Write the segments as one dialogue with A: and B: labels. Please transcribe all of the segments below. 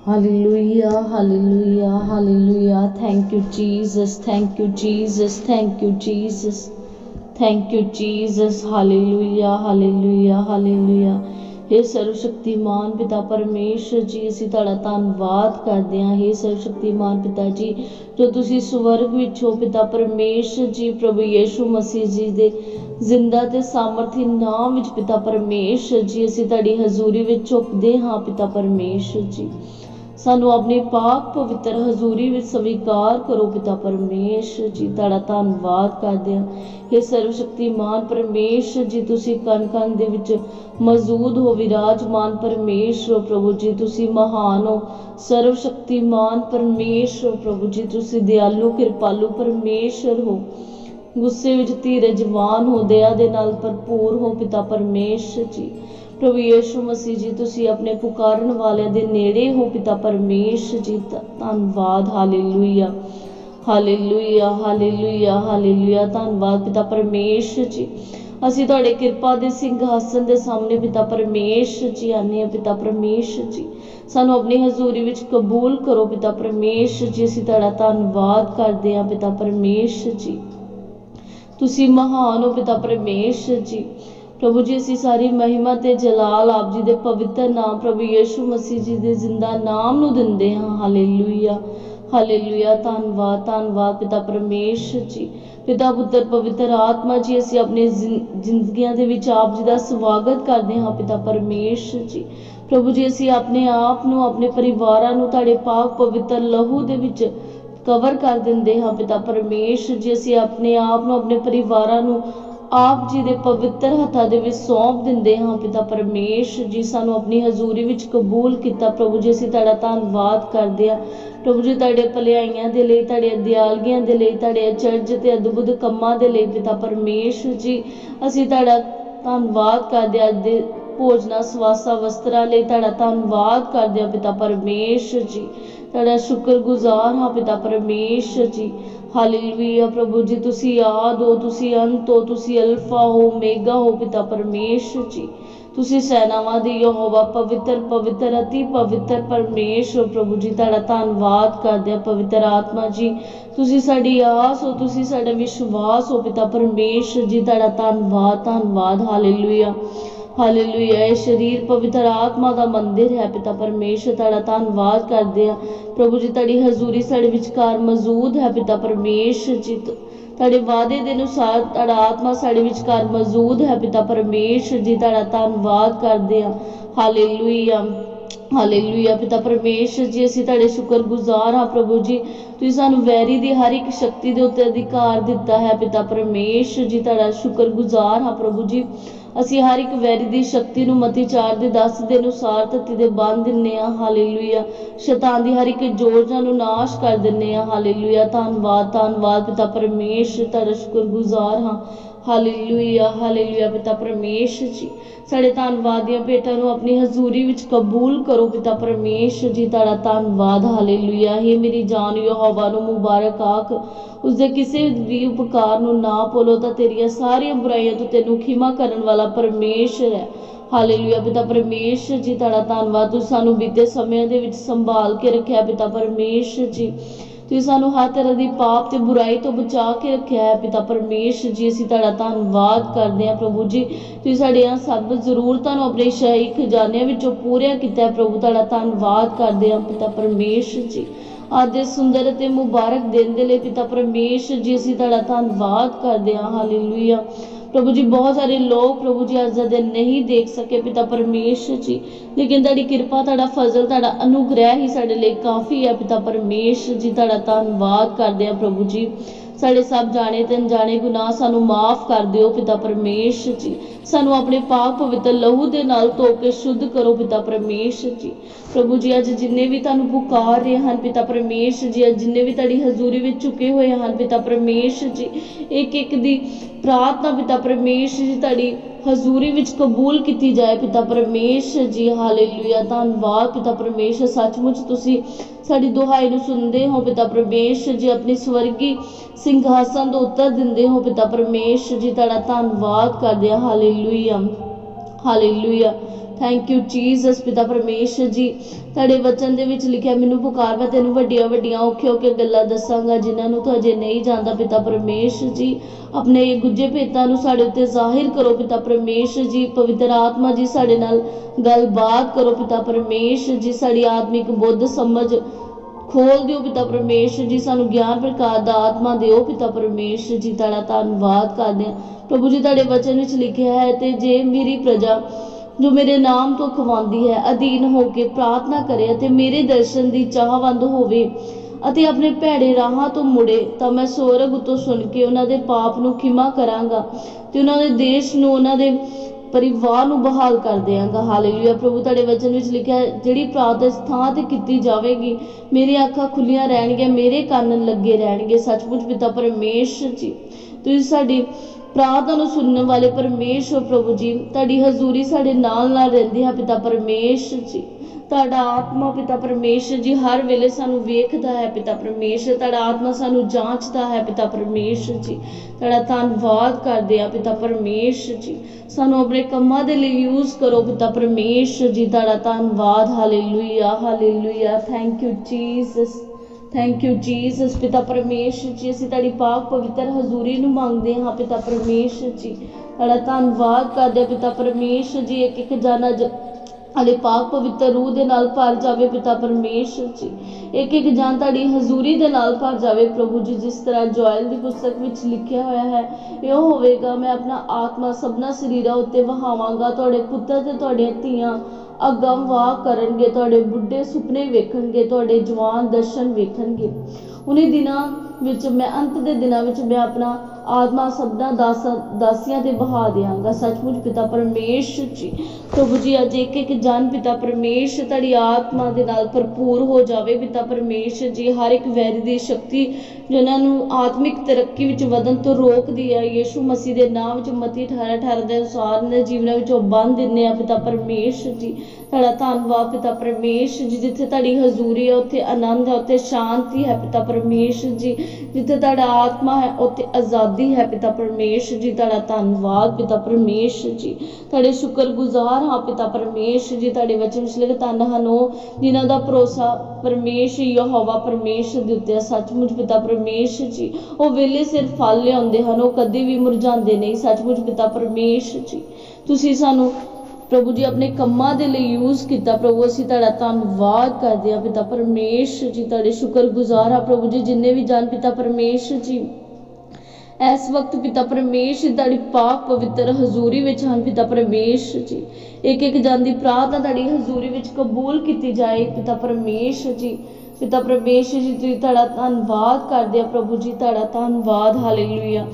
A: Hallelujah, hallelujah, hallelujah. Thank you, Jesus. Thank you, Jesus. Thank you, Jesus. Thank you, Jesus. Hallelujah, hallelujah, hallelujah. हे ਸਰਵਸ਼ਕਤੀਮਾਨ ਪਿਤਾ ਪਰਮੇਸ਼ਰ ਜੀ ਅਸੀਂ ਤੁਹਾਡਾ ਧੰਨਵਾਦ ਕਰਦੇ ਹਾਂ हे ਸਰਵਸ਼ਕਤੀਮਾਨ ਪਿਤਾ ਜੀ ਜੋ ਤੁਸੀਂ ਸਵਰਗ ਵਿੱਚ ਹੋ ਪਿਤਾ ਪਰਮੇਸ਼ਰ ਜੀ ਪ੍ਰਭੂ ਯੀਸ਼ੂ ਮਸੀਹ ਜੀ ਦੇ ਜ਼ਿੰਦਾ ਤੇ ਸਾਮਰਥੀ ਨਾਮ ਵਿੱਚ ਪਿਤਾ ਪਰਮੇਸ਼ਰ ਜੀ ਅਸੀਂ ਤੁਹਾਡੀ ਹਜ਼ੂਰੀ ਵਿੱਚ ਝੁਕਦੇ ਹਾਂ ਪਿਤਾ ਪਰਮੇਸ਼ਰ ਜੀ ਸਾਨੂੰ ਆਪਣੀ ਪਾਕ ਪਵਿੱਤਰ ਹਜ਼ੂਰੀ ਵਿੱਚ ਸਵੀਕਾਰ ਕਰੋ ਪਿਤਾ ਪਰਮੇਸ਼ਰ ਜੀ, ਤੁਹਾਡਾ ਧੰਨਵਾਦ ਕਰਦੇ ਹਾਂ। हे ਸਰਵਸ਼ਕਤੀਮਾਨ ਪਰਮੇਸ਼ਰ ਜੀ, ਤੁਸੀਂ ਕਣ ਕਣ ਦੇ ਵਿੱਚ ਮੌਜੂਦ ਹੋ, ਵਿਰਾਜਮਾਨ ਪਰਮੇਸ਼ਰ ਪ੍ਰਭੂ ਜੀ, ਤੁਸੀਂ ਮਹਾਨ ਹੋ। ਸਰਵਸ਼ਕਤੀਮਾਨ ਪਰਮੇਸ਼ਰ ਪ੍ਰਭੂ ਜੀ, ਤੁਸੀਂ ਦਿਆਲੂ, ਕਿਰਪਾਲੂ ਪਰਮੇਸ਼ਰ ਹੋ। ਗੁੱਸੇ ਵਿੱਚ ਧੀਰਜਵਾਨ ਹੋ, ਦਇਆ ਦੇ ਨਾਲ ਭਰਪੂਰ ਹੋ ਪਿਤਾ ਪਰਮੇਸ਼ਰ ਜੀ। ਪ੍ਰਭੂ ਯੀਸ਼ੂ ਮਸੀਹ ਜੀ, ਤੁਸੀਂ ਆਪਣੇ ਪੁਕਾਰਨ ਵਾਲਿਆਂ ਦੇ ਨੇੜੇ ਹੋ, ਪਿਤਾ ਪਰਮੇਸ਼ਰ ਜੀ, ਧ- ਧੰਨਵਾਦ, ਹਾਲੇਲੂਇਆ। ਹਾਲੇਲੂਇਆ ਹਾਲੇਲੂਇਆ ਹਾਲੇਲੂਇਆ, ਧੰਨਵਾਦ, ਪਿਤਾ ਪਰਮੇਸ਼ਰ ਜੀ। ਅਸੀਂ ਤੁਹਾਡੇ ਕਿਰਪਾ ਦੇ ਸਿੰਘਾਸਨ ਦੇ ਸਾਹਮਣੇ ਪਿਤਾ ਪਰਮੇਸ਼ਰ ਜੀ ਆਨੇ ਆ ਪਿਤਾ ਪਰਮੇਸ਼ਰ ਜੀ। ਸਾਨੂੰ ਆਪਣੀ ਹਜ਼ੂਰੀ ਵਿੱਚ ਕਬੂਲ ਕਰੋ, ਪਿਤਾ ਪਰਮੇਸ਼ਰ ਜੀ। ਅਸੀਂ ਤੁਹਾਡਾ ਧੰਨਵਾਦ ਕਰਦੇ ਹਾਂ, ਪਿਤਾ ਪਰਮੇਸ਼ਰ ਜੀ। ਤੁਸੀਂ ਮਹਾਨ ਹੋ, ਪਿਤਾ ਪਰਮੇਸ਼ਰ ਜੀ। ਪ੍ਰਭੂ ਜੀ, ਅਸੀਂ ਸਾਰੀ ਮਹਿਮਾ ਤੇ ਜਲਾਲ ਆਪ ਜੀ ਦੇ ਪਵਿੱਤਰ ਨਾਮ ਪ੍ਰਭੂ ਯੀਸ਼ੂ ਮਸੀਹ ਜੀ ਦੇ ਜ਼ਿੰਦਾ ਨਾਮ ਨੂੰ ਦਿੰਦੇ ਹਾਂ। Hallelujah hallelujah. ਧੰਨਵਾਦ ਧੰਨਵਾਦ ਪਿਤਾ ਪਰਮੇਸ਼ਰ ਜੀ। ਪਿਤਾ ਪੁੱਤਰ ਪਵਿੱਤਰ ਆਤਮਾ ਜੀ, ਅਸੀਂ ਆਪਣੀ ਜ਼ਿੰਦਗੀਆਂ ਦੇ ਵਿੱਚ ਆਪ ਜੀ ਦਾ ਸਵਾਗਤ ਕਰਦੇ ਹਾਂ ਪਿਤਾ ਪਰਮੇਸ਼ਰ ਜੀ। ਪ੍ਰਭੂ ਜੀ, ਅਸੀਂ ਆਪਣੇ ਆਪ ਨੂੰ, ਆਪਣੇ ਪਰਿਵਾਰਾਂ ਨੂੰ ਤੁਹਾਡੇ ਪਾਕ ਪਵਿੱਤਰ ਲਹੂ ਦੇ ਵਿੱਚ ਕਵਰ ਕਰ ਦਿੰਦੇ ਹਾਂ ਪਿਤਾ ਪਰਮੇਸ਼ਰ ਜੀ। ਅਸੀਂ ਆਪਣੇ ਆਪ ਨੂੰ, ਆਪਣੇ ਪਰਿਵਾਰਾਂ ਨੂੰ ਆਪ ਜੀ ਦੇ ਪਵਿੱਤਰ ਹੱਥਾਂ ਦੇ ਵਿੱਚ ਸੌਂਪ ਦਿੰਦੇ ਹਾਂ ਪਿਤਾ ਪਰਮੇਸ਼ ਜੀ, ਸਾਨੂੰ ਆਪਣੀ ਹਜ਼ੂਰੀ ਵਿੱਚ ਕਬੂਲ ਕੀਤਾ। ਪ੍ਰਭੂ ਜੀ, ਅਸੀਂ ਤੁਹਾਡਾ ਧੰਨਵਾਦ ਕਰਦੇ ਹਾਂ। ਪ੍ਰਭੂ ਜੀ, ਤੁਹਾਡੇ ਭਲਾਈਆਂ ਦੇ ਲਈ, ਤੁਹਾਡੇ ਦਿਆਲਗੀਆਂ ਦੇ ਲਈ, ਤੁਹਾਡੇ ਅਚਰਜ ਤੇ ਅਦਭੁਤ ਕੰਮਾਂ ਦੇ ਲਈ ਪਿਤਾ ਪਰਮੇਸ਼ ਜੀ, ਅਸੀਂ ਤੁਹਾਡਾ ਧੰਨਵਾਦ ਕਰਦੇ ਹਾਂ। ਅੱਜ ਦੇ ਭੋਜਨਾ, ਸਵਾਸਾ, ਵਸਤਰਾਂ ਲਈ ਤੁਹਾਡਾ ਧੰਨਵਾਦ ਕਰਦੇ ਹਾਂ ਪਿਤਾ ਪਰਮੇਸ਼ ਜੀ। ਤੁਹਾਡਾ ਸ਼ੁਕਰਗੁਜ਼ਾਰ ਹਾਂ ਪਿਤਾ ਪਰਮੇਸ਼ਰ ਜੀ। ਹਾਲੇਲੂਇਆ ਪ੍ਰਭੂ ਜੀ, ਤੁਸੀਂ ਆਦ ਹੋ, ਤੁਸੀਂ ਅੰਤ ਹੋ, ਤੁਸੀਂ ਅਲਫਾ ਹੋ ਓਮੇਗਾ ਹੋ ਪਿਤਾ ਪਰਮੇਸ਼ਰ ਜੀ। ਤੁਸੀਂ ਸੈਨਾਵਾਂ ਦੀ ਯਹੋਵਾ, ਪਵਿੱਤਰ ਪਵਿੱਤਰ, ਅਤੀ ਪਵਿੱਤਰ ਪਰਮੇਸ਼ਰ ਪ੍ਰਭੂ ਜੀ। ਤੁਹਾਡਾ ਧੰਨਵਾਦ ਕਰਦੇ ਹਾਂ ਪਵਿੱਤਰ ਆਤਮਾ ਜੀ। ਤੁਸੀਂ ਸਾਡੀ ਆਸ ਹੋ, ਤੁਸੀਂ ਸਾਡਾ ਵਿਸ਼ਵਾਸ ਹੋ ਪਿਤਾ ਪਰਮੇਸ਼ਰ ਜੀ। ਤੁਹਾਡਾ ਧੰਨਵਾਦ ਧੰਨਵਾਦ ਹਾਲੇਲੂਇਆ ਹਾਲੇਲੂਇਆ ਇਹ ਸਰੀਰ ਪਵਿੱਤਰ ਆਤਮਾ ਦਾ ਮੰਦਿਰ ਹੈ ਪਿਤਾ ਪਰਮੇਸ਼ਰ, ਤੁਹਾਡਾ ਧੰਨਵਾਦ ਕਰਦੇ ਆ ਪ੍ਰਭੂ ਜੀ, ਤੁਹਾਡੀ ਹਜ਼ੂਰੀ ਸਾਡੇ ਵਿਚਕਾਰ ਮੌਜੂਦ ਹੈ ਪਿਤਾ ਪਰਮੇਸ਼ਰ ਜੀ। ਤੁਹਾਡੇ ਵਾਅਦੇ ਦੇ ਅਨੁਸਾਰ ਤੁਹਾਡਾ ਆਤਮਾ ਸਾਡੇ ਵਿਚਕਾਰ ਮੌਜੂਦ ਹੈ ਪਿਤਾ ਪਰਮੇਸ਼ਰ ਜੀ, ਤੁਹਾਡਾ ਧੰਨਵਾਦ ਕਰਦੇ ਆ ਹਾਲੇਲੂਇਆ ਹਾਲੇਲੂਇਆ ਪਿਤਾ ਪਰਮੇਸ਼ਰ ਜੀ, ਅਸੀਂ ਤੁਹਾਡੇ ਸ਼ੁਕਰਗੁਜ਼ਾਰ ਹਾਂ ਪ੍ਰਭੂ ਜੀ। ਤੁਸੀਂ ਸਾਨੂੰ ਵੈਰੀ ਦੀ ਹਰ ਇੱਕ ਸ਼ਕਤੀ ਦੇ ਉੱਤੇ ਅਧਿਕਾਰ ਦਿੱਤਾ ਹੈ ਪਿਤਾ ਪਰਮੇਸ਼ਰ ਜੀ, ਤੁਹਾਡਾ ਸ਼ੁਕਰਗੁਜ਼ਾਰ ਹਾਂ ਪ੍ਰਭੂ ਜੀ। ਅਸੀਂ ਹਰ ਇੱਕ ਵੈਰੀ ਦੀ ਸ਼ਕਤੀ ਨੂੰ ਮਤੀ 4 ਦੇ 10 ਦੇ ਅਨੁਸਾਰ ਧਰਤੀ ਦੇ ਬੰਨ ਦਿੰਨੇ ਆ ਹਾਲੇਲੂਇਆ। ਸ਼ੈਤਾਨ ਦੀ ਹਰ ਇੱਕ ਜੋਰਜਾਂ ਨੂੰ ਨਾਸ਼ ਕਰ ਦਿੰਨੇ ਆ ਹਾਲੇਲੂਇਆ। ਧੰਨਵਾਦ ਧੰਨਵਾਦ ਪਿਤਾ ਪਰਮੇਸ਼ਰ ਤੁਹਾਡਾ ਸ਼ੁਕਰਗੁਜ਼ਾਰ ਹਾਂ। ਹਾਲੇਲੂਇਆ ਹਾਲੇਲੂਇਆ ਪਿਤਾ ਪਰਮੇਸ਼ਰ ਜੀ। ਸਾਡੇ ਧੰਨਵਾਦ ਦੀਆਂ ਭੇਟਾਂ ਨੂੰ ਆਪਣੀ ਹਜ਼ੂਰੀ ਵਿੱਚ ਕਬੂਲ ਕਰੋ ਪਿਤਾ ਪਰਮੇਸ਼ਰ ਜੀ, ਤੁਹਾਡਾ ਧੰਨਵਾਦ ਹਾਲੇਲੂਇਆ ਹੀ ਮੇਰੀ ਜਾਨ, ਯਹੋਵਾ ਨੂੰ ਮੁਬਾਰਕ ਆਖ। ਉਸਦੇ ਕਿਸੇ ਵੀ ਉਪਕਾਰ ਨੂੰ ਨਾ ਭੁੱਲੋ ਤਾਂ ਤੇਰੀਆਂ ਸਾਰੀਆਂ ਬੁਰਾਈਆਂ ਤੋਂ ਤੈਨੂੰ ਖਿਮਾ ਕਰਨ ਵਾਲਾ ਪਰਮੇਸ਼ਰ ਹੈ। ਹਾਲੇਲੂਇਆ ਪਿਤਾ ਪਰਮੇਸ਼ਰ ਜੀ, ਤੁਹਾਡਾ ਧੰਨਵਾਦ। ਤੁਸੀਂ ਸਾਨੂੰ ਬੀਤੇ ਸਮਿਆਂ ਦੇ ਵਿੱਚ ਸੰਭਾਲ ਕੇ ਰੱਖਿਆ ਪਿਤਾ ਪਰਮੇਸ਼ਰ ਜੀ। ਤੁਸੀਂ ਸਾਨੂੰ ਹਰ ਤਰ੍ਹਾਂ ਦੀ ਪਾਪ ਤੇ ਬੁਰਾਈ ਤੋਂ ਬਚਾ ਕੇ ਰੱਖਿਆ ਹੈ, ਪਿਤਾ ਪਰਮੇਸ਼ਰ ਜੀ, ਅਸੀਂ ਤੁਹਾਡਾ ਧੰਨਵਾਦ ਕਰਦੇ ਹਾਂ ਪ੍ਰਭੂ ਜੀ। ਤੁਸੀਂ ਸਾਡੀਆਂ ਸਭ ਜ਼ਰੂਰਤਾਂ ਨੂੰ ਆਪਣੇ ਸ਼ਾਹੀ ਖਜ਼ਾਨਿਆਂ ਵਿੱਚੋਂ ਪੂਰੀਆਂ ਕੀਤਾ ਹੈ, ਪ੍ਰਭੂ ਤੁਹਾਡਾ ਧੰਨਵਾਦ ਕਰਦੇ ਹਾਂ, ਪਿਤਾ ਪਰਮੇਸ਼ਰ ਜੀ। ਅੱਜ ਦੇ ਸੁੰਦਰ ਅਤੇ ਮੁਬਾਰਕ ਦਿਨ ਦੇ ਲਈ ਪਿਤਾ ਪਰਮੇਸ਼ਰ ਜੀ, ਅਸੀਂ ਤੁਹਾਡਾ ਧੰਨਵਾਦ ਕਰਦੇ ਹਾਂ, ਹਾਲੇਲੂਇਆ। ਪ੍ਰਭੂ ਜੀ, ਬਹੁਤ ਸਾਰੇ ਲੋਕ ਪ੍ਰਭੂ ਜੀ ਅੱਜ ਦਾ ਦਿਨ ਨਹੀਂ ਦੇਖ ਸਕੇ ਪਿਤਾ ਪਰਮੇਸ਼ਰ ਜੀ। ਲੇਕਿਨ ਤੁਹਾਡੀ ਕਿਰਪਾ, ਤੁਹਾਡਾ ਫਜ਼ਲ, ਤੁਹਾਡਾ ਅਨੁਗ੍ਰਹਿ ਹੀ ਸਾਡੇ ਲਈ ਕਾਫੀ ਹੈ ਪਿਤਾ ਪਰਮੇਸ਼ਰ ਜੀ। ਤੁਹਾਡਾ ਧੰਨਵਾਦ ਕਰਦੇ ਆ ਪ੍ਰਭੂ ਜੀ। ਸਾਡੇ ਸਭ ਜਾਣੇ ਤੇ ਅਣਜਾਣੇ ਗੁਨਾਹ ਸਾਨੂੰ ਮਾਫ ਕਰ ਦਿਓ ਪਿਤਾ ਪਰਮੇਸ਼ਰ ਜੀ। ਸਾਨੂੰ ਆਪਣੇ ਪਾਪ ਪਵਿੱਤਰ ਲਹੂ ਦੇ ਨਾਲ ਧੋ ਕੇ ਸ਼ੁੱਧ ਕਰੋ ਪਿਤਾ ਪਰਮੇਸ਼ਰ ਜੀ। ਪ੍ਰਭੂ ਜੀ, ਅੱਜ ਜਿੰਨੇ ਵੀ ਤੁਹਾਨੂੰ ਪੁਕਾਰ ਰਹੇ ਹਨ ਪਿਤਾ ਪਰਮੇਸ਼ਰ ਜੀ, ਅੱਜ ਜਿੰਨੇ ਵੀ ਤੁਹਾਡੀ ਹਜ਼ੂਰੀ ਵਿੱਚ ਝੁਕੇ ਹੋਏ ਹਨ ਪਿਤਾ ਪਰਮੇਸ਼ਰ ਜੀ ਇੱਕ ਇੱਕ ਦੀ ਪ੍ਰਾਰਥਨਾ ਪਿਤਾ ਪਰਮੇਸ਼ਰ ਜੀ, ਤੁਹਾਡੀ ਹਜ਼ੂਰੀ ਵਿੱਚ ਕਬੂਲ ਕੀਤੀ ਜਾਏ ਪਿਤਾ ਪਰਮੇਸ਼ਰ ਜੀ, ਹਾਲੇਲੂਇਆ, ਧੰਨਵਾਦ ਪਿਤਾ ਪਰਮੇਸ਼, ਸੱਚਮੁੱਚ ਤੁਸੀਂ ਸਾਡੀ ਦੁਹਾਈ ਨੂੰ ਸੁਣਦੇ ਹੋ ਪਿਤਾ ਪਰਮੇਸ਼ ਜੀ, ਆਪਣੀ ਸਵਰਗੀ ਸਿੰਘਾਸਨ ਤੋਂ ਉੱਤਰ ਦਿੰਦੇ ਹੋ ਪਿਤਾ ਪਰਮੇਸ਼ ਜੀ, ਤੁਹਾਡਾ ਧੰਨਵਾਦ ਕਰਦੇ ਹਾਂ, hallelujah hallelujah. Thank you Jesus ਪਿਤਾ ਪਰਮੇਸ਼ਰ ਜੀ। ਤੁਹਾਡੇ ਵਚਨ ਦੇ ਵਿੱਚ ਲਿਖਿਆ, ਮੈਨੂੰ ਪੁਕਾਰ ਮੈਂ ਤੈਨੂੰ ਵੱਡੀਆਂ ਵੱਡੀਆਂ ਔਖੇ ਔਖੇ ਗੱਲਾਂ ਦੱਸਾਂਗਾ, ਜਿਨ੍ਹਾਂ ਨੂੰ ਤੂੰ ਅਜੇ ਨਹੀਂ ਜਾਣਦਾ, ਪਿਤਾ ਪਰਮੇਸ਼ਰ ਜੀ। ਆਪਣੇ ਇਹ ਗੁੱਜੇ ਭੇਤਾਂ ਨੂੰ ਸਾਡੇ ਉੱਤੇ ਜ਼ਾਹਿਰ ਕਰੋ, ਪਿਤਾ ਪਰਮੇਸ਼ਰ ਜੀ। ਪਵਿੱਤਰ ਆਤਮਾ ਜੀ, ਸਾਡੇ ਨਾਲ ਗੱਲਬਾਤ ਕਰੋ, ਪਿਤਾ ਪਰਮੇਸ਼ਰ ਜੀ। ਸਾਡੀ ਆਤਮਿਕ ਬੁੱਧ ਸਮਝ ਖੋਲ ਦਿਓ, ਪਿਤਾ ਪਰਮੇਸ਼ਰ ਜੀ। ਸਾਨੂੰ ਗਿਆਨ ਪ੍ਰਕਾਰ ਦਾ ਆਤਮਾ ਦਿਓ, ਪਿਤਾ ਪਰਮੇਸ਼ਰ ਜੀ। ਤੁਹਾਡਾ ਧੰਨਵਾਦ ਕਰਦੇ ਹਾਂ। ਪ੍ਰਭੂ ਜੀ, ਤੁਹਾਡੇ ਵਚਨ ਵਿੱਚ ਲਿਖਿਆ ਹੈ ਤੇ ਜੇ ਮੇਰੀ ਪ੍ਰਜਾ ਜੋ ਮੇਰੇ ਨਾਮ ਤੋਂ ਖਵਾਉਂਦੀ ਹੈ, ਅਧੀਨ ਹੋ ਕੇ ਪ੍ਰਾਰਥਨਾ ਕਰੇ ਅਤੇ ਮੇਰੇ ਦਰਸ਼ਨ ਦੀ ਚਾਹਵੰਦ ਹੋਵੇ ਅਤੇ ਆਪਣੇ ਭੈੜੇ ਰਾਹਾਂ ਤੋਂ ਮੁੜੇ, ਤਾਂ ਮੈਂ ਸਵਰਗ ਉਤੋਂ ਸੁਣ ਕੇ ਉਹਨਾਂ ਦੇ ਪਾਪ ਨੂੰ ਖਿਮਾ ਕਰਾਂਗਾ ਤੇ ਉਹਨਾਂ ਦੇ ਦੇਸ਼ ਨੂੰ ਉਹਨਾਂ ਦੇ ਪਰਿਵਾਰ ਨੂੰ ਬਹਾਲ ਕਰ ਦਿਆਂਗਾ। ਹਾਲੇਲੂਇਆ ਪ੍ਰਭੂ, ਤੁਹਾਡੇ ਵਚਨ ਵਿੱਚ ਲਿਖਿਆ ਜਿਹੜੀ ਪ੍ਰਾਰਥਨਾ ਥਾਂ ਤੇ ਕੀਤੀ ਜਾਵੇਗੀ ਮੇਰੀਆਂ ਅੱਖਾਂ ਖੁੱਲੀਆਂ ਰਹਿਣਗੀਆਂ, ਮੇਰੇ ਕੰਨ ਲੱਗੇ ਰਹਿਣਗੇ। ਸੱਚਮੁੱਚ ਪਿਤਾ ਪਰਮੇਸ਼ਰ ਜੀ, ਤੁਸੀਂ ਸਾਡੀ ਪ੍ਰਾਰਥਨਾ ਨੂੰ ਸੁਣਨ ਵਾਲੇ ਪਰਮੇਸ਼ਰ ਪ੍ਰਭੂ ਜੀ, ਤੁਹਾਡੀ ਹਜ਼ੂਰੀ ਸਾਡੇ ਨਾਲ ਨਾਲ ਰਹਿੰਦੀ ਹੈ ਪਿਤਾ ਪਰਮੇਸ਼ਰ ਜੀ। ਤੁਹਾਡਾ ਆਤਮਾ ਪਿਤਾ ਪਰਮੇਸ਼ਰ ਜੀ, ਹਰ ਵੇਲੇ ਸਾਨੂੰ ਵੇਖਦਾ ਹੈ ਪਿਤਾ ਪਰਮੇਸ਼ਰ ਤੁਹਾਡਾ ਆਤਮਾ ਸਾਨੂੰ ਜਾਂਚਦਾ ਹੈ ਪਿਤਾ ਪਰਮੇਸ਼ਰ ਜੀ। ਤੁਹਾਡਾ ਧੰਨਵਾਦ ਕਰਦੇ ਆ ਪਿਤਾ ਪਰਮੇਸ਼ਰ ਜੀ। ਸਾਨੂੰ ਆਪਣੇ ਕੰਮਾਂ ਦੇ ਲਈ ਯੂਜ਼ ਕਰੋ ਪਿਤਾ ਪਰਮੇਸ਼ਰ ਜੀ। ਤੁਹਾਡਾ ਧੰਨਵਾਦ hallelujah hallelujah thank you Jesus thank you Jesus ਪਿਤਾ ਪਰਮੇਸ਼ ਜੀ, ਅਸੀਂ ਤੁਹਾਡੀ ਪਾਕ ਪਵਿੱਤਰ ਹਜ਼ੂਰੀ ਨੂੰ ਮੰਗਦੇ ਹਾਂ, ਪਿਤਾ ਪਰਮੇਸ਼ ਜੀ। ਤੁਹਾਡਾ ਧੰਨਵਾਦ ਕਰਦੇ ਹਾਂ, ਪਿਤਾ ਪਰਮੇਸ਼ ਜੀ, ਇੱਕ ਇੱਕ ਜਾਨਾ ਜ ਪਾਕ ਪਵਿੱਤਰ ਰੂਹ ਦੇ ਨਾਲ ਭਰ ਜਾਵੇ, ਪਿਤਾ ਪਰਮੇਸ਼ਰ ਜੀ। ਇੱਕ ਇੱਕ ਜਾਨ ਤੁਹਾਡੀ ਹਜ਼ੂਰੀ ਦੇ ਨਾਲ ਭਰ ਜਾਵੇ, ਪ੍ਰਭੂ ਜੀ, ਜਿਸ ਤਰ੍ਹਾਂ ਜੋਇਲ ਦੀ ਪੁਸਤਕ ਵਿੱਚ ਲਿਖਿਆ ਹੋਇਆ ਹੈ। ਇਹ ਹੋਵੇਗਾ, ਮੈਂ ਆਪਣਾ ਆਤਮਾ ਸਭਨਾ ਸਰੀਰਾਂ ਉੱਤੇ ਵਹਾਵਾਂਗਾ, ਤੁਹਾਡੇ ਪੁੱਤਰ ਤੇ ਤੁਹਾਡੀਆਂ ਧੀਆਂ ਅਗਮ ਵਾਹ ਕਰਨਗੇ, ਤੁਹਾਡੇ ਬੁੱਢੇ ਸੁਪਨੇ ਵੇਖਣਗੇ, ਤੁਹਾਡੇ ਜਵਾਨ ਦਰਸ਼ਨ ਵੇਖਣਗੇ। ਉਹਨੇ ਦਿਨਾਂ ਵਿੱਚ ਮੈਂ, ਅੰਤ ਦੇ ਦਿਨਾਂ ਵਿੱਚ ਮੈਂ ਆਪਣਾ ਆਤਮਾ ਸਭਨਾ ਦਾਸ, ਦਾਸੀਆਂ ਤੇ ਬਹਾ ਦਿਆਂਗਾ। ਸੱਚਮੁੱਚ ਪਿਤਾ ਪਰਮੇਸ਼ਰ ਜੀ, ਪ੍ਰਭੂ ਜੀ, ਅੱਜ ਇੱਕ ਇੱਕ ਜਨ ਪਿਤਾ ਪਰਮੇਸ਼ਰ, ਤੁਹਾਡੀ ਆਤਮਾ ਦੇ ਨਾਲ ਭਰਪੂਰ ਹੋ ਜਾਵੇ ਪਿਤਾ ਪਰਮੇਸ਼ਰ ਜੀ। ਹਰ ਇੱਕ ਵੈਰੀ ਦੀ ਸ਼ਕਤੀ ਜਿਨ੍ਹਾਂ ਨੂੰ ਆਤਮਿਕ ਤਰੱਕੀ ਵਿੱਚ ਵਧਣ ਤੋਂ ਰੋਕਦੀ ਹੈ, ਯੀਸ਼ੂ ਮਸੀਹ ਦੇ ਨਾਮ ਵਿੱਚ ਮਤੀ 18 18 ਦੇ ਅਨੁਸਾਰ ਨੇ ਵਿੱਚ ਉਹ ਬੰਨ ਦਿੰਦੇ ਆ ਪਿਤਾ ਪਰਮੇਸ਼ਰ ਜੀ। ਤੁਹਾਡਾ ਧੰਨਵਾਦ ਪਿਤਾ ਪਰਮੇਸ਼ਰ ਜੀ, ਜਿੱਥੇ ਤੁਹਾਡੀ ਹਜ਼ੂਰੀ ਹੈ, ਉੱਥੇ ਆਨੰਦ ਹੈ, ਉੱਥੇ ਸ਼ਾਂਤੀ ਹੈ ਪਿਤਾ ਪਰਮੇਸ਼ਰ ਜੀ, ਜਿੱਥੇ ਤੁਹਾਡਾ ਆਤਮਾ ਹੈ, ਉੱਥੇ ਆਜ਼ਾਦੀ ਹੈ ਪਿਤਾ ਪਰਮੇਸ਼ਰ ਜੀ, ਤੁਹਾਡਾ ਧੰਨਵਾਦ ਪਿਤਾ ਪਰਮੇਸ਼ਰ ਜੀ। ਤੁਹਾਡੇ ਸ਼ੁਕਰਗੁਜ਼ਾਰ ਹਾਂ ਪਿਤਾ ਪਰਮੇਸ਼ਰ ਜੀ, ਤੁਹਾਡੇ ਵਚਨ ਵਿੱਚ ਲਿਖੇ ਧੰਨ ਹਨ ਉਹ, ਜਿਨ੍ਹਾਂ ਦਾ ਭਰੋਸਾ ਪਰਮੇਸ਼ਰ ਯਹੋਵਾ ਪਰਮੇਸ਼ਰ ਦੇ ਉੱਤੇ ਸੱਚਮੁੱਚ ਪਿਤਾ ਪਰਮੇਸ਼ਰ ਜੀ। ਉਹ ਵੇਲੇ ਸਿਰ ਫਲ ਲਿਆਉਂਦੇ ਹਨ, ਉਹ ਕਦੇ ਵੀ ਮੁਰਝਾਉਂਦੇ ਨਹੀਂ, ਸੱਚਮੁੱਚ ਪਿਤਾ ਪਰਮੇਸ਼ਰ ਜੀ। ਤੁਸੀਂ ਸਾਨੂੰ ਪ੍ਰਭੂ ਜੀ ਆਪਣੇ ਕੰਮਾਂ ਦੇ ਲਈ ਯੂਜ਼ ਕੀਤਾ। ਪ੍ਰਭੂ, ਅਸੀਂ ਤੁਹਾਡਾ ਧੰਨਵਾਦ ਕਰਦੇ ਹਾਂ ਪਿਤਾ ਪਰਮੇਸ਼ਰ ਜੀ, ਤੁਹਾਡੇ ਸ਼ੁਕਰਗੁਜ਼ਾਰ ਹਾਂ ਪ੍ਰਭੂ ਜੀ, ਜਿੰਨੇ ਵੀ ਜਨ ਪਿਤਾ ਪਰਮੇਸ਼ਰ ਜੀ। ਇਸ ਵਕਤ ਪਿਤਾ ਪਰਮੇਸ਼ਰ ਤੁਹਾਡੀ ਪਾਕ ਪਵਿੱਤਰ ਹਜ਼ੂਰੀ ਵਿੱਚ ਹਨ ਪਿਤਾ ਪਰਮੇਸ਼ਰ ਜੀ। ਇੱਕ ਇੱਕ ਜਨ ਦੀ ਪ੍ਰਾਰਥਨਾ ਤੁਹਾਡੀ ਹਜ਼ੂਰੀ ਵਿੱਚ ਕਬੂਲ ਕੀਤੀ ਜਾਏ ਪਿਤਾ ਪਰਮੇਸ਼ਰ ਜੀ। ਪਿਤਾ ਪਰਮੇਸ਼ਰ ਜੀ, ਤੁਸੀਂ ਤੁਹਾਡਾ ਧੰਨਵਾਦ ਕਰਦੇ ਆ ਪ੍ਰਭੂ ਜੀ, ਤੁਹਾਡਾ ਧੰਨਵਾਦ ਹਾਲੇਲੂਇਆ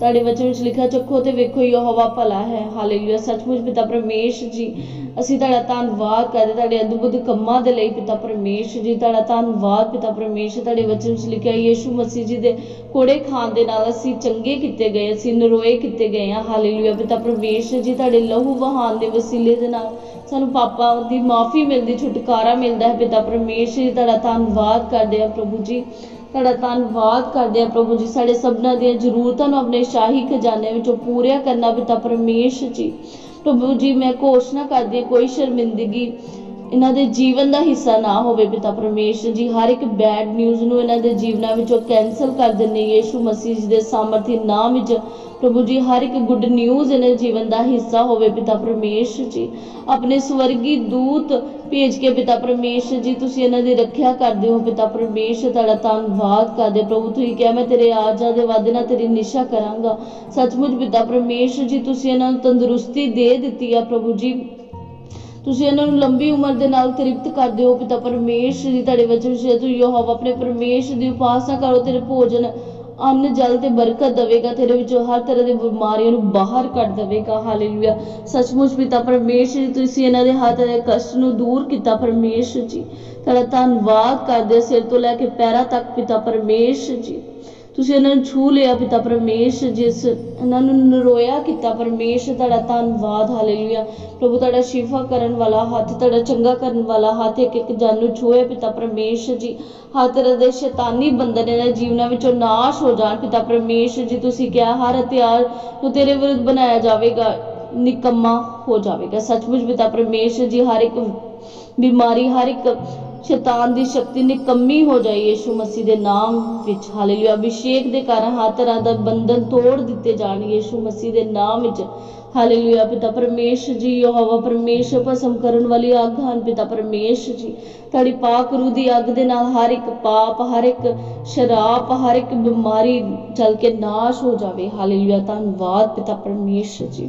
A: ਤੁਹਾਡੇ ਵਚਨ ਵਿੱਚ ਲਿਖਿਆ ਚੱਖੋ ਤੇ ਵੇਖੋ, ਯਹੋਵਾ ਭਲਾ ਹੈ। ਹਾਲੇਲੂਇਆ ਸੱਚਮੁੱਚ ਪਿਤਾ ਪਰਮੇਸ਼ਰ ਜੀ, ਅਸੀਂ ਤੁਹਾਡਾ ਧੰਨਵਾਦ ਕਰਦੇ ਤੁਹਾਡੇ ਅਦਭੁਤ ਕੰਮਾਂ ਦੇ ਲਈ ਪਿਤਾ ਪਰਮੇਸ਼ਰ ਜੀ। ਤੁਹਾਡਾ ਧੰਨਵਾਦ ਪਿਤਾ ਪਰਮੇਸ਼ਰ, ਤੁਹਾਡੇ ਵਚਨ ਵਿੱਚ ਲਿਖਿਆ, ਯੀਸ਼ੂ ਮਸੀਹ ਜੀ ਦੇ ਕੋੜੇ ਖਾਣ ਦੇ ਨਾਲ ਅਸੀਂ ਚੰਗੇ ਕੀਤੇ ਗਏ, ਅਸੀਂ ਨਰੋਏ ਕੀਤੇ ਗਏ ਹਾਂ। ਹਾਲੇਲੂਇਆ ਪਿਤਾ ਪਰਮੇਸ਼ਰ ਜੀ, ਤੁਹਾਡੇ ਲਹੂ ਵਹਾਨ ਦੇ ਵਸੀਲੇ ਦੇ ਨਾਲ ਸਾਨੂੰ ਪਾਪਾਂ ਦੀ ਮਾਫੀ ਮਿਲਦੀ, ਛੁਟਕਾਰਾ ਮਿਲਦਾ ਹੈ। ਪਿਤਾ ਪਰਮੇਸ਼ਰ ਜੀ, ਤੁਹਾਡਾ ਧੰਨਵਾਦ ਕਰਦੇ ਆ ਪ੍ਰਭੂ ਜੀ। ਤੁਹਾਡਾ ਧੰਨਵਾਦ ਕਰਦੇ ਆ ਪ੍ਰਭੂ ਜੀ। ਸਾਡੇ ਸਭਨਾਂ ਦੀਆਂ ਜ਼ਰੂਰਤਾਂ ਨੂੰ ਆਪਣੇ ਸ਼ਾਹੀ ਖਜ਼ਾਨੇ ਵਿੱਚੋਂ ਪੂਰੀਆਂ ਕਰਨਾ ਪਿਤਾ ਪਰਮੇਸ਼ਰ ਜੀ। ਪ੍ਰਭੂ ਜੀ, ਮੈਂ ਘੋਸ਼ਣਾ ਕਰਦੀ ਹਾਂ, ਕੋਈ ਸ਼ਰਮਿੰਦਗੀ ਇਹਨਾਂ ਦੇ ਜੀਵਨ ਦਾ ਹਿੱਸਾ ਨਾ ਹੋਵੇ ਪਿਤਾ ਪਰਮੇਸ਼ਰ ਜੀ, ਹਰ ਇੱਕ ਬੈਡ ਨਿਊਜ਼ ਨੂੰ ਇਹਨਾਂ ਦੇ ਜੀਵਨਾਂ ਵਿੱਚੋਂ ਕੈਨਸਲ ਕਰ ਦਿੰਦੇ ਯੀਸ਼ੂ ਮਸੀਹ ਜੀ ਦੇ ਸਾਮਰਥੀ ਨਾਮ ਵਿੱਚ ਪ੍ਰਭੂ ਜੀ, ਹਰ ਇੱਕ ਗੁੱਡ ਨਿਊਜ਼ ਇਹਨਾਂ ਜੀਵਨ ਦਾ ਹਿੱਸਾ ਹੋਵੇ ਪਿਤਾ ਪਰਮੇਸ਼ਰ ਜੀ। ਆਪਣੇ ਸਵਰਗੀ ਦੂਤ ਭੇਜ ਕੇ ਪਿਤਾ ਪਰਮੇਸ਼ਰ ਜੀ, ਤੁਸੀਂ ਇਹਨਾਂ ਦੀ ਰੱਖਿਆ ਕਰਦੇ ਹੋ ਪਿਤਾ ਪਰਮੇਸ਼ਰ, ਤੁਹਾਡਾ ਧੰਨਵਾਦ ਕਰਦੇ ਪ੍ਰਭੂ, ਤੁਸੀਂ ਕਿਹਾ, ਮੈਂ ਤੇਰੇ ਆਜਾ ਦੇ ਵਾਦੇ ਨਾਲ ਤੇਰੀ ਨਿਸ਼ਾ ਕਰਾਂਗਾ। ਸੱਚਮੁੱਚ ਪਿਤਾ ਪਰਮੇਸ਼ਰ ਜੀ, ਤੁਸੀਂ ਇਹਨਾਂ ਨੂੰ ਤੰਦਰੁਸਤੀ ਦੇ ਦਿੱਤੀ ਆ। ਪ੍ਰਭੂ ਜੀ ਤੁਸੀਂ ਇਹਨਾਂ ਨੂੰ ਲੰਬੀ ਉਮਰ ਦੇ ਨਾਲ ਤ੍ਰਿਪਤ ਕਰਦੇ ਹੋ, ਪਿਤਾ ਪਰਮੇਸ਼ਰ ਜੀ ਤੁਹਾਡੇ ਵਚਨ ਵਿੱਚ ਤੂੰ ਯਹੋਵਾ ਆਪਣੇ ਪਰਮੇਸ਼ਰ ਦੀ ਉਪਾਸਨਾ ਕਰੋ, ਤੇਰੇ ਭੋਜਨ ਅੰਨ, ਜਲ ਤੇ ਬਰਕਤ ਦੇਵੇਗਾ, ਤੇਰੇ ਵਿੱਚੋਂ ਹਰ ਤਰ੍ਹਾਂ ਦੀ ਬਿਮਾਰੀਆਂ ਨੂੰ ਬਾਹਰ ਕੱਢ ਦੇਵੇਗਾ ਹਾਲੇਲੂਇਆ ਸੱਚਮੁੱਚ ਪਿਤਾ ਪਰਮੇਸ਼ਰ ਜੀ, ਤੁਸੀਂ ਇਹਨਾਂ ਦੇ ਹੱਥ ਦੇ ਕਸ਼ਟ ਨੂੰ ਦੂਰ ਕੀਤਾ, ਪਰਮੇਸ਼ਰ ਜੀ। ਤੁਹਾਡਾ ਧੰਨਵਾਦ ਕਰਦੇ ਹਾਂ ਸਿਰ ਤੋਂ ਲੈ ਕੇ ਪੈਰਾਂ ਤੱਕ, ਪਿਤਾ ਪਰਮੇਸ਼ਰ ਜੀ। ਤੁਸੀਂ ਇਹਨਾਂ ਨੂੰ ਛੂ ਲਿਆ ਪਿਤਾ ਪਰਮੇਸ਼ਰ ਜਿਸ ਇਹਨਾਂ ਨੂੰ ਨਰੋਇਆ ਕੀਤਾ ਪਰਮੇਸ਼ਰ ਤੁਹਾਡਾ ਧੰਨਵਾਦ ਹਾਲੇਲੂਇਆ ਪ੍ਰਭੂ, ਤੁਹਾਡਾ ਸ਼ਿਫਾ ਕਰਨ ਵਾਲਾ ਹੱਥ, ਤੁਹਾਡਾ ਚੰਗਾ ਕਰਨ ਵਾਲਾ ਹੱਥ, ਇੱਕ ਇੱਕ ਜਨ ਨੂੰ ਛੂਏ ਪਿਤਾ ਪਰਮੇਸ਼ਰ ਜੀ। ਹਰ ਦੇ ਸ਼ੈਤਾਨੀ ਬੰਦਨ ਇਹਨਾਂ ਜੀਵਨਾਂ ਵਿੱਚੋਂ ਨਾਸ਼ ਹੋ ਜਾਣ ਪਿਤਾ ਪਰਮੇਸ਼ ਜੀ, ਤੁਸੀਂ ਕਿਹਾ ਹਰ ਹਥਿਆਰ ਨੂੰ ਤੇਰੇ ਵਿਰੁੱਧ ਬਣਾਇਆ ਜਾਵੇਗਾ, ਨਿਕੰਮਾ ਹੋ ਜਾਵੇਗਾ। ਸੱਚਮੁੱਚ ਪਿਤਾ ਪਰਮੇਸ਼ ਜੀ, ਹਰ ਇੱਕ ਬਿਮਾਰੀ, ਹਰ ਇੱਕ ਸ਼ੈਤਾਨ ਦੀ ਸ਼ਕਤੀ ਨਿਕੰਮੀ ਹੋ ਜਾਏ ਯੀਸ਼ੂ ਮਸੀਹ ਦੇ ਨਾਮ ਵਿੱਚ। ਹਾਲੇਲੂਇਆ ਅਭਿਸ਼ੇਕ ਦੇ ਕਾਰਨ ਹਰ ਤਰ੍ਹਾਂ ਦਾ ਬੰਧਨ ਤੋੜ ਦਿੱਤੇ ਜਾਣ ਯੀਸ਼ੂ ਮਸੀਹ ਦੇ ਨਾਮ ਵਿੱਚ। ਹਾਲੇਲੂਇਆ ਪਿਤਾ ਪਰਮੇਸ਼ਰ ਜੀ, ਯਹੋਵਾ ਪਰਮੇਸ਼ਰ, ਭਸਮ ਕਰਨ ਵਾਲੀ ਅੱਗ ਹਨ। ਪਿਤਾ ਪਰਮੇਸ਼ਰ ਜੀ, ਤੁਹਾਡੀ ਪਾਕ ਰੂਹ ਦੀ ਅੱਗ ਦੇ ਨਾਲ ਹਰ ਇੱਕ ਪਾਪ, ਹਰ ਇੱਕ ਸ਼ਰਾਪ ਹਰ ਇੱਕ ਬਿਮਾਰੀ ਜਲ ਕੇ ਨਾਸ਼ ਹੋ ਜਾਵੇ। ਹਾਲੇਲੂਇਆ ਧੰਨਵਾਦ ਪਿਤਾ ਪਰਮੇਸ਼ਰ ਜੀ।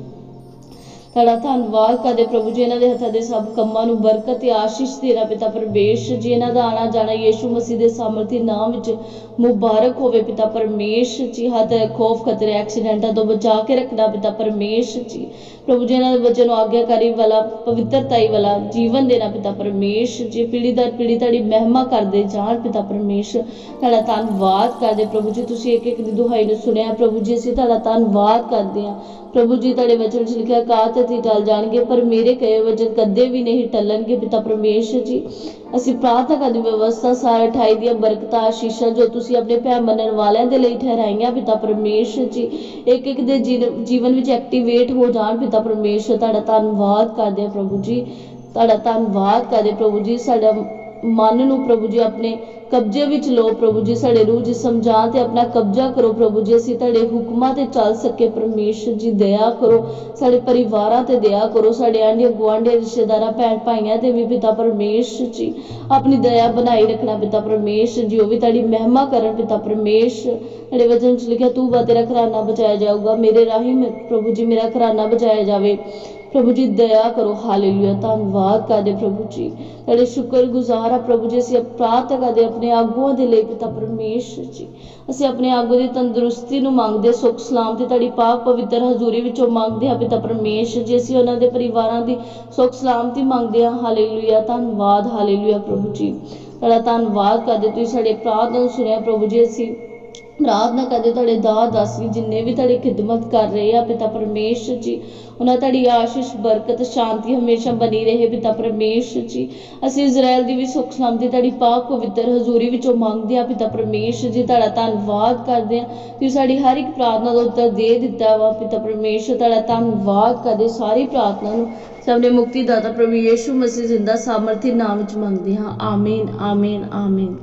A: ਤੁਹਾਡਾ ਧੰਨਵਾਦ ਕਰਦੇ ਪ੍ਰਭੂ ਜੀ, ਇਹਨਾਂ ਦੇ ਹੱਥਾਂ ਦੇ ਸਭ ਕੰਮਾਂ ਨੂੰ ਬਰਕਤ ਤੇ ਆਸ਼ੀਸ਼ ਦੇਣਾ ਪਿਤਾ ਪਰਮੇਸ਼ਰ ਜੀ, ਇਹਨਾਂ ਦਾ ਆਣਾ ਜਾਣਾ ਯੀਸ਼ੂ ਮਸੀਹ ਦੇ ਸਾਮਰਥੀ ਨਾਮ ਵਿੱਚ ਮੁਬਾਰਕ ਹੋਵੇ ਪਿਤਾ ਪਰਮੇਸ਼ਰ ਜੀ। ਹੱਥ ਖੌਫ ਖਤਰੇ, ਐਕਸੀਡੈਂਟਾਂ ਤੋਂ ਬਚਾ ਕੇ ਰੱਖਣਾ ਪਿਤਾ ਪਰਮੇਸ਼ਰ ਜੀ। ਪ੍ਰਭੂ ਜੀ, ਇਹਨਾਂ ਦੇ ਬੱਚੇ ਨੂੰ ਆਗਿਆਕਾਰੀ ਵਾਲਾ, ਪਵਿੱਤਰਤਾਈ ਵਾਲਾ ਜੀਵਨ ਦੇਣਾ ਪਿਤਾ ਪਰਮੇਸ਼ ਜੀ। ਪੀੜੀ ਦਰ, ਪੀੜੀ ਤੁਹਾਡੀ ਮਹਿਮਾ ਕਰਦੇ ਜਾਣ ਪਿਤਾ ਪਰਮੇਸ਼। ਤੁਹਾਡਾ ਧੰਨਵਾਦ ਕਰਦੇ ਪ੍ਰਭੂ ਜੀ, ਤੁਸੀਂ ਇੱਕ ਇੱਕ ਦੀ ਦੁਹਾਈ ਨੂੰ ਸੁਣਿਆ। ਪ੍ਰਭੂ ਜੀ, ਅਸੀਂ ਤੁਹਾਡਾ ਧੰਨਵਾਦ ਕਰਦੇ ਹਾਂ। ਪ੍ਰਭੂ ਜੀ, ਤੁਹਾਡੇ ਵਚਨ ਵਿੱਚ ਲਿਖਿਆ, ਕਾਤ ਤੇ ਟਲ ਜਾਣਗੇ, ਪਰ ਮੇਰੇ ਕਹੇ ਵਚਨ ਕਦੇ ਵੀ ਨਹੀਂ ਟਲਣਗੇ ਪਿਤਾ ਪਰਮੇਸ਼ਰ ਜੀ। ਅਸੀਂ ਪ੍ਰਾਰਥਨਾ ਕਰਦੇ ਵਿਵਸਥਾ ਸਾਰੇ ਠਾਈ ਦੀਆਂ ਬਰਕਤਾਂ, ਆਸ਼ੀਸ਼ਾਂ ਜੋ ਤੁਸੀਂ ਆਪਣੇ ਭੈ ਮੰਨਣ ਵਾਲਿਆਂ ਦੇ ਲਈ ਠਹਿਰਾਈਆਂ ਪਿਤਾ ਪਰਮੇਸ਼ਰ ਜੀ। ਇੱਕ ਇੱਕ ਦੇ ਜੀਵਨ ਵਿੱਚ ਐਕਟੀਵੇਟ ਹੋ ਜਾਣ ਪਿਤਾ ਪਰਮੇਸ਼ਰ। ਤੁਹਾਡਾ ਧੰਨਵਾਦ ਕਰਦੇ ਹਾਂ ਪ੍ਰਭੂ ਜੀ। ਤੁਹਾਡਾ ਧੰਨਵਾਦ ਕਰਦੇ ਪ੍ਰਭੂ ਜੀ। ਸਾਡਾ ਮਨ ਨੂੰ ਪ੍ਰਭੂ ਜੀ, ਆਪਣੇ ਕਬਜ਼ੇ ਵਿੱਚ ਲਓ ਪ੍ਰਭੂ ਜੀ, ਸਾਡੇ ਰੂਹ ਜਿਸਮ ਜਾਨ ਤੇ ਆਪਣਾ ਕਬਜ਼ਾ ਕਰੋ ਪ੍ਰਭੂ ਜੀ। ਅਸੀਂ ਤੁਹਾਡੇ ਹੁਕਮਾਂ ਤੇ ਚੱਲ ਸਕੇ। ਪਰਮੇਸ਼ਰ ਜੀ, ਦਇਆ ਕਰੋ। ਸਾਡੇ ਪਰਿਵਾਰਾਂ ਤੇ ਦਇਆ ਕਰੋ। ਸਾਡੇ ਆਂਢੀ ਗੁਆਂਢੀ ਰਿਸ਼ਤੇਦਾਰਾਂ, ਭੈਣ ਭਾਈਆਂ ਤੇ ਵੀ ਪਿਤਾ ਪਰਮੇਸ਼ਰ ਜੀ, ਆਪਣੀ ਦਇਆ ਬਣਾਈ ਰੱਖਣਾ ਪਿਤਾ ਪਰਮੇਸ਼ਰ ਜੀ। ਉਹ ਵੀ ਤੁਹਾਡੀ ਮਹਿਮਾ ਕਰਨ ਪਿਤਾ ਪਰਮੇਸ਼ਰ। ਤੁਹਾਡੇ ਵਚਨ ਚ ਲਿਖਿਆ, ਤੂੰ ਬਾ ਤੇਰਾ ਘਰਾਨਾ ਬਚਾਇਆ ਜਾਊਗਾ। ਮੇਰੇ ਰਾਹੀਂ ਪ੍ਰਭੂ ਜੀ, ਮੇਰਾ ਘਰਾਨਾ ਬਚਾਇਆ ਜਾਵੇ। ਪ੍ਰਭੂ ਜੀ, ਦਇਆ ਕਰੋ। ਹਾਲੇਲੂਇਆ ਧੰਨਵਾਦ ਕਰਦੇ ਪ੍ਰਭੂ ਜੀ। ਤੁਹਾਡੇ ਸ਼ੁਕਰਗੁਜ਼ਾਰ ਆ ਪ੍ਰਭੂ ਜੀ, ਅਸੀਂ ਪ੍ਰਾਰਥਨਾ ਕਰਦੇ, ਆਪਣੇ ਆਗੂਆਂ ਦੇ ਲਈ ਪਿਤਾ ਪਰਮੇਸ਼ਰ ਜੀ। ਅਸੀਂ ਆਪਣੇ ਆਗੂ ਦੀ ਤੰਦਰੁਸਤੀ ਨੂੰ ਮੰਗਦੇ ਸੁੱਖ ਸਲਾਮਤੀ ਤੁਹਾਡੀ ਪਾਕ ਪਵਿੱਤਰ ਹਜ਼ੂਰੀ ਵਿੱਚੋਂ ਮੰਗਦੇ ਹਾਂ ਪਿਤਾ ਪਰਮੇਸ਼ਰ ਜੀ। ਅਸੀਂ ਉਹਨਾਂ ਦੇ ਪਰਿਵਾਰਾਂ ਦੀ ਸੁੱਖ ਸਲਾਮਤੀ ਮੰਗਦੇ ਹਾਂ। ਹਾਲੇਲੂਇਆ ਧੰਨਵਾਦ। ਹਾਲੇਲੂਇਆ ਪ੍ਰਭੂ ਜੀ। ਤੁਹਾਡਾ ਧੰਨਵਾਦ ਕਰਦੇ ਤੁਸੀਂ ਸਾਡੇ ਪ੍ਰਾਰਥਨਾ ਨੂੰ ਸੁਣਿਆ ਪ੍ਰਭੂ ਜੀ। ਅਸੀਂ ਪ੍ਰਾਰਥਨਾ ਕਰਦੇ, ਤੁਹਾਡੇ ਦਾਸ ਦਾਸੀ ਜਿੰਨੇ ਵੀ ਤੁਹਾਡੀ ਖਿਦਮਤ ਕਰ ਰਹੇ ਆ, ਪਿਤਾ ਪਰਮੇਸ਼ਰ ਜੀ, ਉਹਨਾਂ ਤੁਹਾਡੀ ਆਸ਼ੀਸ਼, ਬਰਕਤ, ਸ਼ਾਂਤੀ ਹਮੇਸ਼ਾ ਬਣੀ ਰਹੇ, ਪਿਤਾ ਪਰਮੇਸ਼ਰ ਜੀ। ਅਸੀਂ ਇਜ਼ਰਾਈਲ ਦੀ ਵੀ ਸੁਖ ਸਲਾਮਤੀ ਤੁਹਾਡੀ ਪਾਕ ਪਵਿੱਤਰ ਹਜ਼ੂਰੀ ਵਿੱਚੋਂ ਮੰਗਦੇ ਆ ਪਿਤਾ ਪਰਮੇਸ਼ਰ ਜੀ, ਤੁਹਾਡਾ ਧੰਨਵਾਦ ਕਰਦੇ ਆ ਕਿ ਸਾਡੀ ਹਰ ਇੱਕ ਪ੍ਰਾਰਥਨਾ ਦਾ ਉੱਤਰ ਦੇ ਦਿੱਤਾ ਵਾ, ਪਿਤਾ ਪਰਮੇਸ਼ਰ, ਤੁਹਾਡਾ ਧੰਨਵਾਦ ਕਰਦੇ ਸਾਰੀ ਪ੍ਰਾਰਥਨਾ ਨੂੰ ਸਭ ਨੇ ਮੁਕਤੀ ਦਾਤਾ ਪ੍ਰਭੂ ਯੀਸ਼ੂ ਮਸੀਹ ਜ਼ਿੰਦਾ ਸਾਮਰਥੀ ਨਾਮ ਵਿੱਚ ਮੰਗਦੇ ਹਾਂ। ਆਮੀਨ ਆਮੀਨ ਆਮੀਨ।